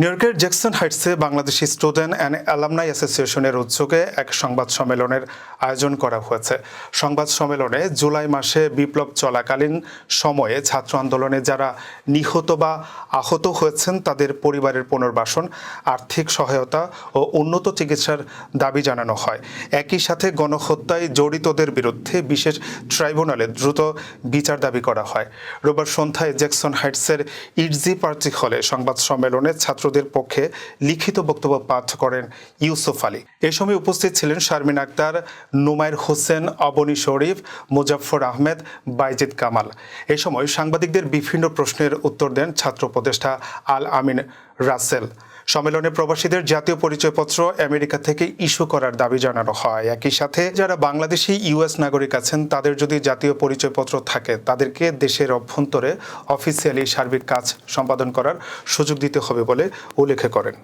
নিউইয়র্কের জ্যাকসন হাইটসে Bangladeshi student and alumni অ্যাসোসিয়েশনের উদ্যোগে এক সংবাদ সম্মেলনের আয়োজন করা হয়েছে। সংবাদ সম্মেলনে জুলাই মাসে বিপ্লব চলাকালীন সময়ে ছাত্র আন্দোলনে যারা নিহত বা আহত হয়েছেন, তাদের পরিবারের পুনর্বাসন, আর্থিক সহায়তা ও উন্নত চিকিৎসার দাবি জানানো হয়। একই সাথে গণহত্যায় জড়িতদের বিরুদ্ধে বিশেষ ট্রাইব্যুনালে দ্রুত বিচার দাবি করা হয়। রোববার সন্ধ্যায় জ্যাকসন হাইটসের ইটজি পার্টি হলে সংবাদ সম্মেলনে ছাত্রদের পক্ষে লিখিত বক্তব্য পাঠ করেন ইউসুফ আলী। এ সময় উপস্থিত ছিলেন শারমিন আক্তার নুমায়ের হোসেন, অবনী শরীফ মুজাফর আহমেদ, বাইজিদ কামাল। এ সময় সাংবাদিকদের বিভিন্ন প্রশ্নের উত্তর দেন ছাত্র উপদেষ্টা আল আমিন রাসেল। সম্মেলনে প্রবাসীদের জাতীয় পরিচয়পত্র আমেরিকা থেকে ইস্যু করার দাবি জানানো হয়। একই সাথে যারা বাংলাদেশি ইউএস নাগরিক আছেন, তাদের যদি জাতীয় পরিচয়পত্র থাকে, তাদেরকে দেশের অভ্যন্তরে অফিসিয়ালি সার্বিক কাজ সম্পাদন করার সুযোগ দিতে হবে বলে উল্লেখ করেন।